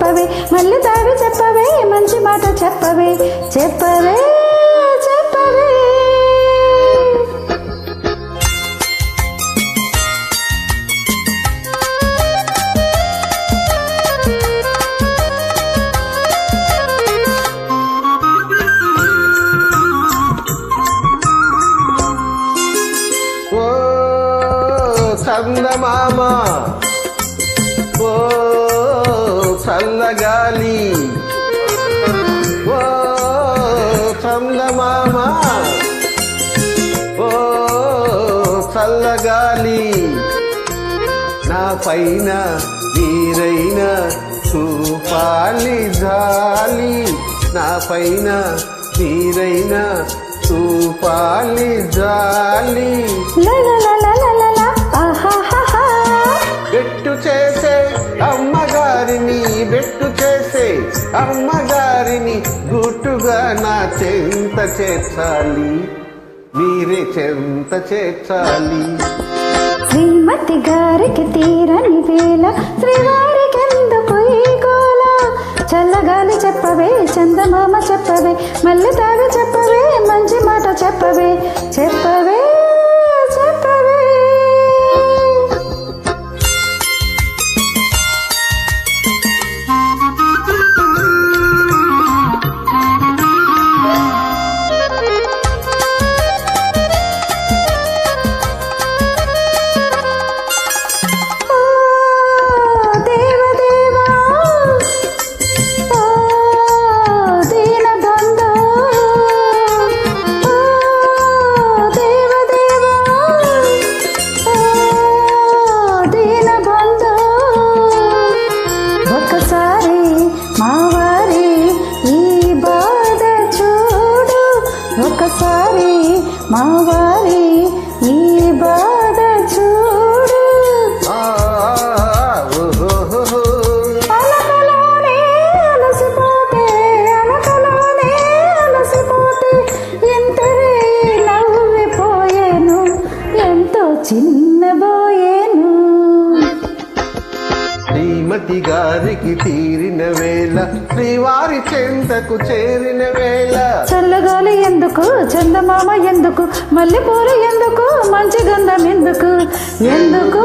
చెప్పవే మళ్ళీ తావి చెప్పవే మంచి మాట చెప్పవే చెప్పవే చెప్పవే. చందమామ ఓ చల్లగాలి ఓ చందమామ ఓ చల్లగాలి. నా పైన వీరైన చూపాలి జాలి. నా పైన వీరైన చూపాలి జాలి. బెట్టు చేసే అమ్మగారిని చేసే అమ్మగారిని గుట్టుగా నా చెంత చేర్చాలి. మీరే చెంత చేర్చాలి. శ్రీమతి గారికి తీరని వేళ శ్రీవారికి ఎందుకు గోల. చల్లగాలి చెప్పవే చందమామ చెప్పవే మల్లె తాగి చెప్పవే మంచి మాట చెప్పవే చెప్పవే ಮಾವಾರೇ శ్రీమతి గారికి తీరిన వేళ శ్రీవారి చెంతకు చేరిన వేళ. చల్లగాలి ఎందుకు? చందమామ ఎందుకు? మల్లెపూలు ఎందుకు? మంచి గంధం ఎందుకు? ఎందుకు?